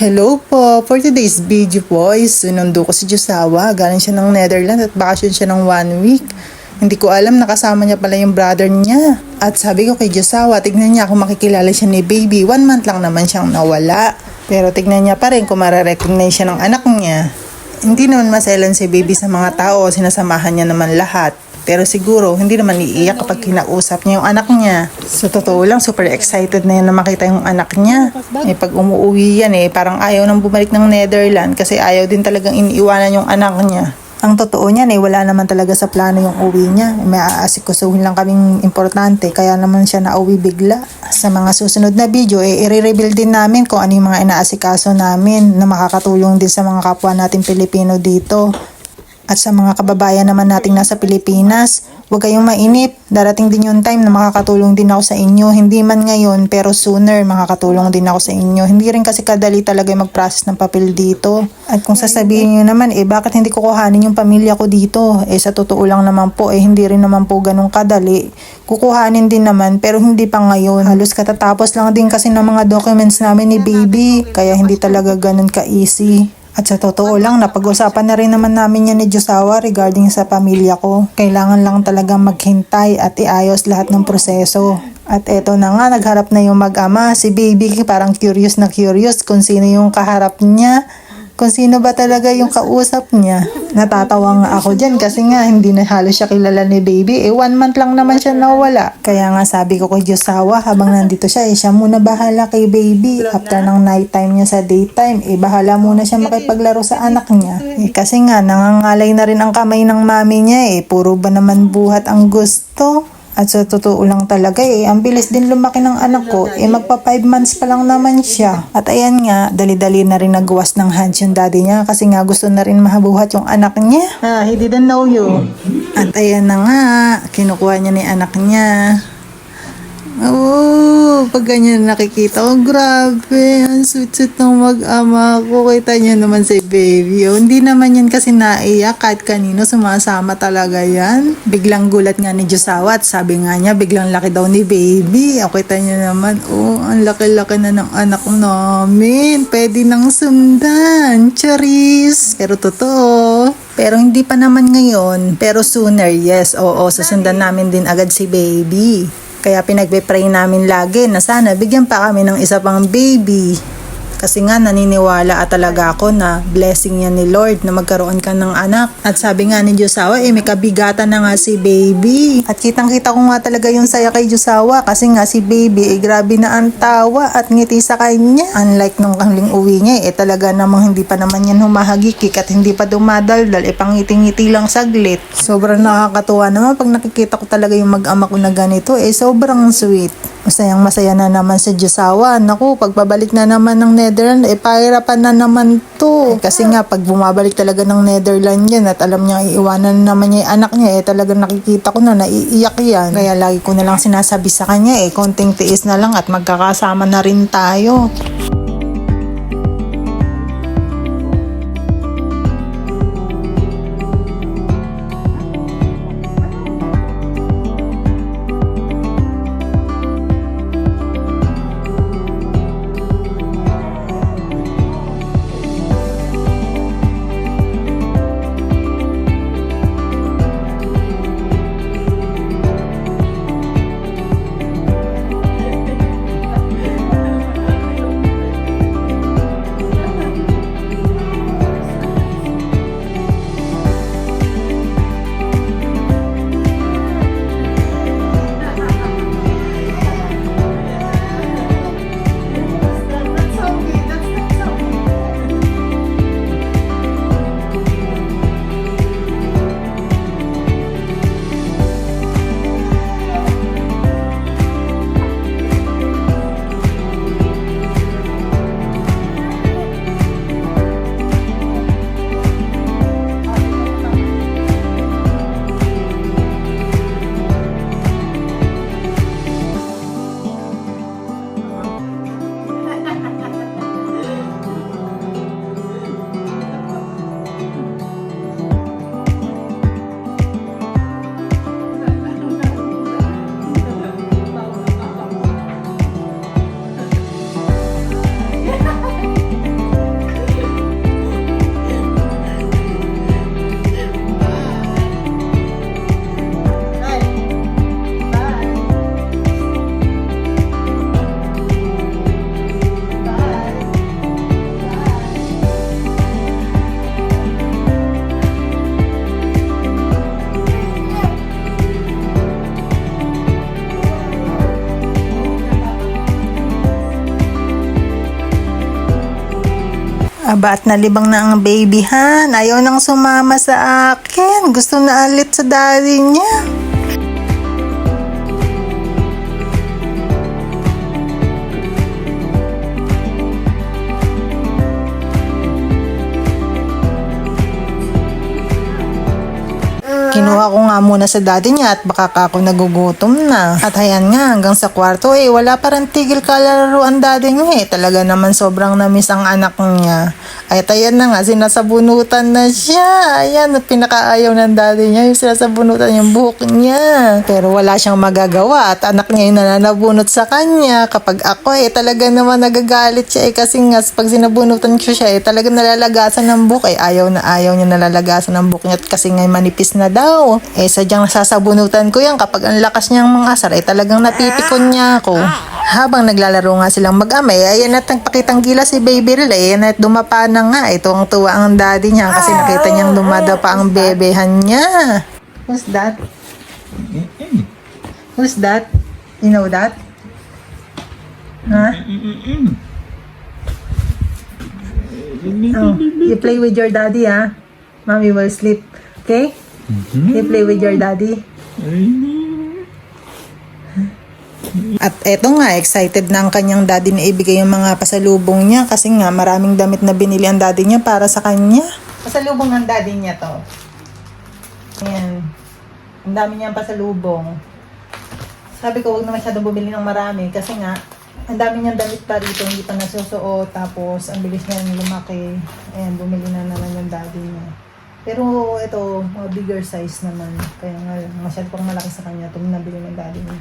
Hello po! For today's video po is sinundo ko si Josawa. Galing siya ng Netherlands at bakasyon siya ng one week. Hindi ko alam nakasama niya pala yung brother niya. At sabi ko kay Josawa, tignan niya kung makikilala siya ni baby. One month lang naman siyang nawala. Pero tignan niya pa rin kung mararecognize siya ng anak niya. Hindi naman maselan si baby sa mga tao, sinasamahan niya naman lahat. Pero siguro, hindi naman iiyak kapag kinausap niya yung anak niya. Sa totoo lang, super excited na yan na makita yung anak niya. Eh, pag umuwi yan eh, parang ayaw nang bumalik ng Netherlands kasi ayaw din talagang iniiwanan yung anak niya. Ang totoo niyan eh, wala naman talaga sa plano yung uwi niya. May aasikusuhin lang kaming importante, kaya naman siya nauwi bigla. Sa mga susunod na video, eh, i-reveal din namin kung ano yung mga inaasikaso namin na makakatulong din sa mga kapwa natin Pilipino dito. At sa mga kababayan naman nating nasa Pilipinas, huwag kayong mainip. Darating din yung time na makakatulong din ako sa inyo. Hindi man ngayon, pero sooner makakatulong din ako sa inyo. Hindi rin kasi kadali talaga yung mag-process ng papel dito. At kung sasabihin nyo naman, eh bakit hindi ko kuhanin yung pamilya ko dito? Eh sa totoo lang naman po, eh hindi rin naman po ganun kadali. Kukuhanin din naman, pero hindi pa ngayon. Halos katatapos lang din kasi ng mga documents namin ni baby. Kaya hindi talaga ganun ka-easy. At sa totoo lang, napag-usapan na rin naman namin yan ni Josawa regarding sa pamilya ko. Kailangan lang talaga maghintay at iayos lahat ng proseso. At eto na nga, nagharap na yung mag-ama. Si baby parang curious na curious kung sino yung kaharap niya. Kung sino ba talaga yung kausap niya. Natatawa nga ako dyan kasi nga hindi na halos siya kilala ni baby. Eh one month lang naman siya nawala. Kaya nga sabi ko kay Josawa habang nandito siya eh siya muna bahala kay baby. After ng nighttime niya sa daytime eh bahala muna siya makipaglaro sa anak niya. Eh kasi nga nangangalay na rin ang kamay ng mami niya eh. Puro ba naman buhat ang gusto? At sa totoo lang talaga eh, ang bilis din lumaki ng anak ko, eh magpa 5 months pa lang naman siya. At ayan nga, dali-dali na rin nagwas ng hands yung daddy niya kasi nga gusto na rin mahabuhat yung anak niya. Ah, he didn't know you. At ayan na nga, kinukuha niya ni anak niya. Oo, pag ganyan nakikita ko, grabe, ang sweet-sweet ng mag-ama ko. Kita niyo naman si baby. Oh, hindi naman yan kasi naiyak kahit kanino sumasama talaga yan. Biglang gulat nga ni Josawa at sabi nga niya, biglang laki daw ni baby. O, kita niyo naman, oh, ang laki-laki na ng anak namin. Pwede nang sundan. Charis. Pero totoo. Pero hindi pa naman ngayon. Pero sooner, yes. Oo, susundan namin din agad si baby. Kaya pinagpe-pray namin lagi na sana bigyan pa kami ng isa pang baby. Kasi nga naniniwala at talaga ako na blessing yan ni Lord na magkaroon ka ng anak. At sabi nga ni Diyosawa, eh may kabigatan na nga si baby. At kitang kita ko nga talaga yung saya kay Diyosawa kasi nga si baby, eh grabe na ang tawa at ngiti sa kanya. Unlike nung kangling uwi niya, eh talaga namang hindi pa naman yan humahagikik at hindi pa dumadaldal, eh pangiti-ngiti lang saglit. Sobrang nakakatuwa naman pag nakikita ko talaga yung mag-ama ko na ganito, eh sobrang sweet. Masayang masaya na naman sa Diyosawa. Naku, pagpabalik na naman ng Netherlands, eh pahirapan na naman to. Kasi nga, pag bumabalik talaga ng Netherlands yan at alam niya iiwanan na naman niya yung anak niya, eh talagang nakikita ko na naiiyak yan. Kaya lagi ko na lang sinasabi sa kanya, eh konting tiis na lang at magkakasama na rin tayo. Aba at nalibang na ang baby han. Ayaw nang sumama sa akin. Gusto na alit sa daddy niya. Kinuha ko nga muna sa daddy niya at baka ka ako nagugutom na. At ayan nga, hanggang sa kwarto eh, wala pa rin tigil kalaro ang daddy niya eh. Talaga naman sobrang namiss ang anak niya. Ay, ayan na nga, sinasabunutan na siya. Ayan, pinakaayaw ng daddy niya, yung sinasabunutan yung buhok niya. Pero wala siyang magagawa at anak niya yung nananabunot sa kanya. Kapag ako eh, talaga naman nagagalit siya eh. Kasi nga, pag sinabunutan ko siya eh, talaga nalalagasan ng buhok eh. Ayaw na ayaw niya nalalagasan ng buhok niya kasi nga manipis na daw. Eh, sadyang nasasabunutan ko yan kapag ang lakas niyang mga asar eh, talagang napipikon niya ako. Habang naglalaro nga silang mag-amay, ayan at nagpakitang gila si Baby Ril. Ayan at dumapa na nga. Ito ang tuwa ang daddy niya kasi nakita niyang dumadapa ang bebehan niya. Who's that? Who's that? You know that? Huh? Oh, you play with your daddy, ah. Mommy will sleep. Okay? You play with your daddy. At eto nga, excited na ang kanyang daddy na ibigay yung mga pasalubong niya kasi nga maraming damit na binili ang daddy niya para sa kanya. Pasalubong ng daddy niya to. Ayan. Ang dami niyang pasalubong. Sabi ko, huwag na masyadong bumili ng marami kasi nga, ang dami niyang damit pa rito, hindi pa nasusuot, tapos ang bilis niya lumaki. Ayan, bumili na naman yung daddy niya. Pero ito, mga bigger size naman. Kaya nga, masyado pang malaki sa kanya itong nabili ng daddy niya.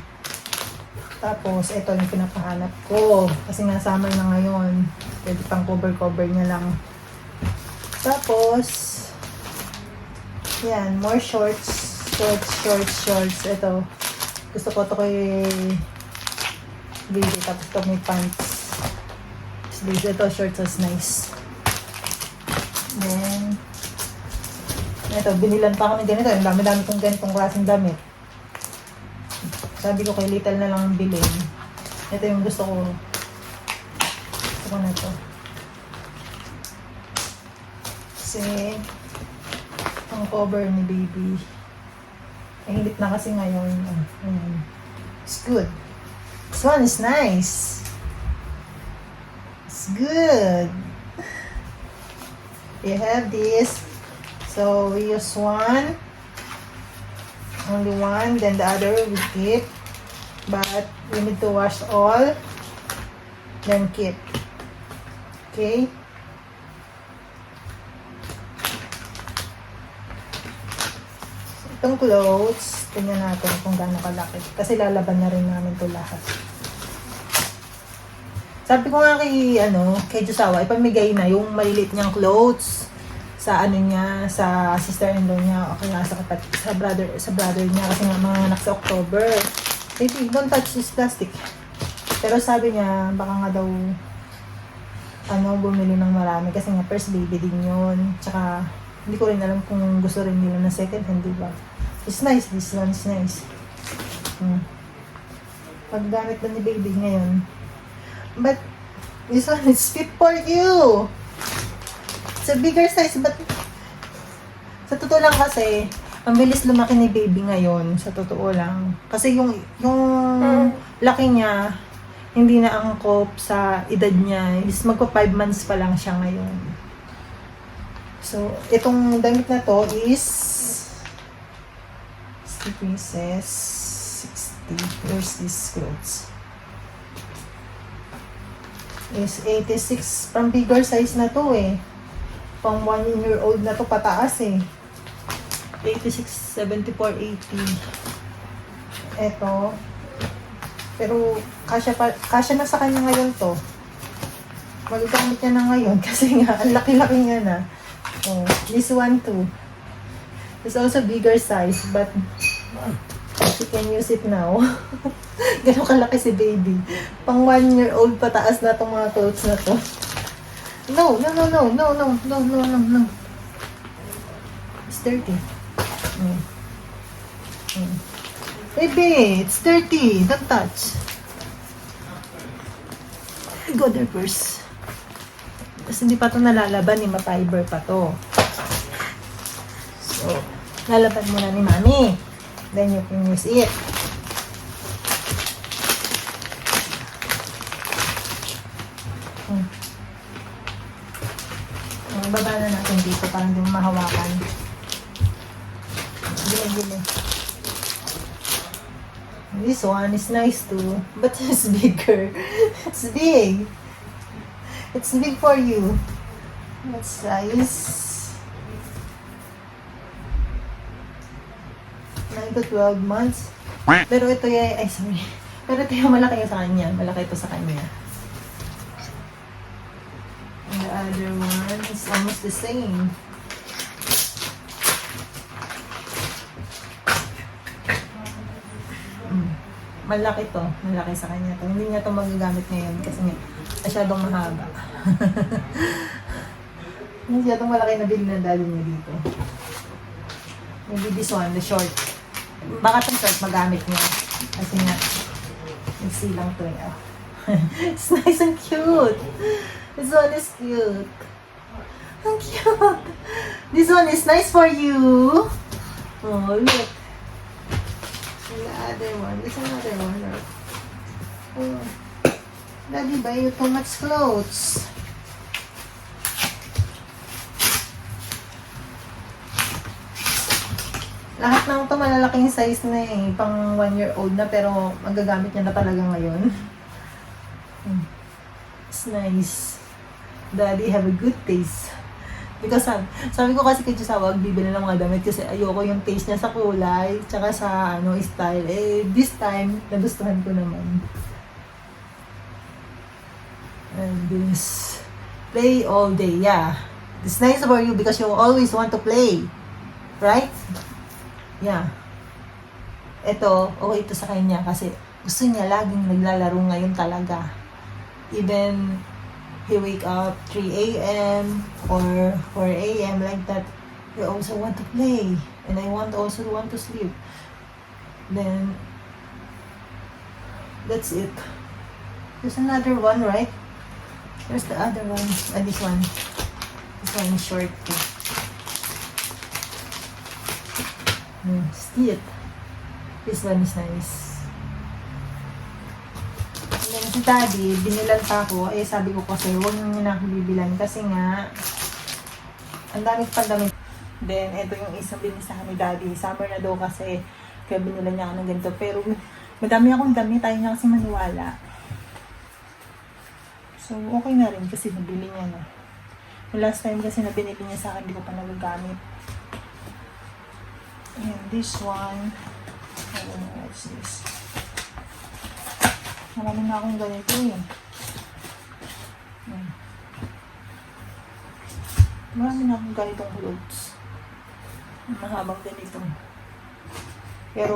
Tapos, ito yung pinapahanap ko. Kasi nga summer na ngayon. Pwede pang cover-cover niya lang. Tapos, yan, more shorts. Shorts, shorts, shorts. Ito. Gusto ko ito kay baby. Tapos ito may pants. Sleeves. Ito, shorts is nice. Then, ito, binilan pa ng ganito. Ang dami-dami kong ganitong klaseng damit. Sabi ko kay Little na lang ang bilhin. Ito yung gusto ko. Gusto ko na ito. Kasi, ang cover ni baby. Ay, hilit na kasi ngayon. Ah, ayan. It's good. This one is nice. It's good. You have this. So, we use one. Only one. Then the other we keep. But we need to wash all. Then keep. Okay? So, itong clothes, tingnan natin kung gaano kalaki. Kasi lalaban na rin namin to lahat. Sabi ko nga kay, ano, kay Josawa, ipamigay na yung maliliit niyang clothes sa ano niya, sa sister-in-law niya, o kaya sa kapat, sa brother, sa brother niya, kasi nga mga anak sa October. Baby, don't touch this plastic. Pero sabi niya, baka nga daw, ano, bumili ng marami, kasi nga first baby din yun. Tsaka, hindi ko rin alam kung gusto rin nila na second hand, di ba? It's nice, this one is nice. Hmm. Paggamit na ni baby ngayon. But, this one is fit for you. It's a bigger size, but sa totoo lang kasi, ang bilis lumaki ni baby ngayon, sa totoo lang. Kasi yung, yung laki niya, hindi na angkop sa edad niya. Is magpa 5 months pa lang siya ngayon. So, itong damit na to is 60 pieces, 60. Where's these clothes? Is 86. Pang bigger size na to eh pang 1 year old na to pataas eh. 86, 74, 80. Eto. Pero, kasya, pa, kasya na sa kanya ngayon to. Magagamit niya na ngayon kasi nga, ang laki-laki niya na. Oh, this one too. It's also bigger size, but she can use it now. Ganun kalaki si baby. Pang 1 year old pataas na tong mga clothes na to. No, no, no, no, no, no, no, no, no, no. It's dirty. Mm. Mm. Baby, it's dirty. Don't touch. Go there first. Tapos hindi pa to nalalaban, ni ma-fiber pa to. So, lalaban muna ni Mami. Then you can use it. Ang baba na natin dito para hindi mahawakan. Gili, gili. This one is nice too, but it's bigger. It's big. It's big for you. What size? 9 to 12 months. Pero ito yung, ay sorry. Pero ito yung malaki sa kanya. Malaki ito sa kanya. Other one is almost the same. Mm. Malaki to. Malaki sa kanya to. Hindi niya to magagamit ngayon kasi nga masyadong mahaba. masyadong malaki na bill na dali niya dito. Maybe this one, the short. Baka itong short magamit niya. Kasi nga, nagsi lang to eh. It's nice and cute. This one is cute. Ang cute. This one is nice for you. Oh, look. And the other one. There's another one. Right? Oh. Daddy, buy you too much clothes. Lahat ng ito malalaking size na eh. Pang one year old na pero magagamit niya na talaga ngayon. Hmm. It's nice. Daddy have a good taste. Because sabi, sabi ko kasi kay Josawa, wag bibili ng mga damit kasi ayoko yung taste niya sa kulay, tsaka sa ano style. Eh, this time, nagustuhan ko naman. And this, play all day, yeah. It's nice for you because you always want to play. Right? Yeah. Ito, okay ito sa kanya kasi gusto niya laging naglalaro ngayon talaga. Even he wake up 3 a.m. or 4 a.m. like that, he also want to play. And I want also want to sleep. Then, that's it. There's another one, right? There's the other one. Ah, this one. This one is short. Hmm, see it. This one is nice. Then si daddy, binilan pa ako. Eh, sabi ko kasi, huwag nyo na ako bibilan. Kasi nga, ang dami pa damit. Then, ito yung isang binisahan ni daddy. Summer na daw kasi, kaya binilan niya ako ng ganito. Pero, madami akong damit. Tayo niya kasi maniwala. So, okay na rin kasi nabili niya na. Yung last time kasi na binili niya sa akin, hindi ko pa nagagamit. And this one, I don't know what's this. Marami na akong ganito eh. Marami na akong ganitong clothes. Mahabang ganito. Pero,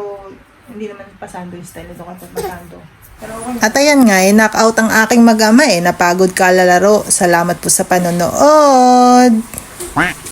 hindi naman pasando yung style ito kasi pasando. Pero okay. At ayan nga, eh, knock out ang aking mag-ama eh. Napagod ka lalaro. Salamat po sa panonood.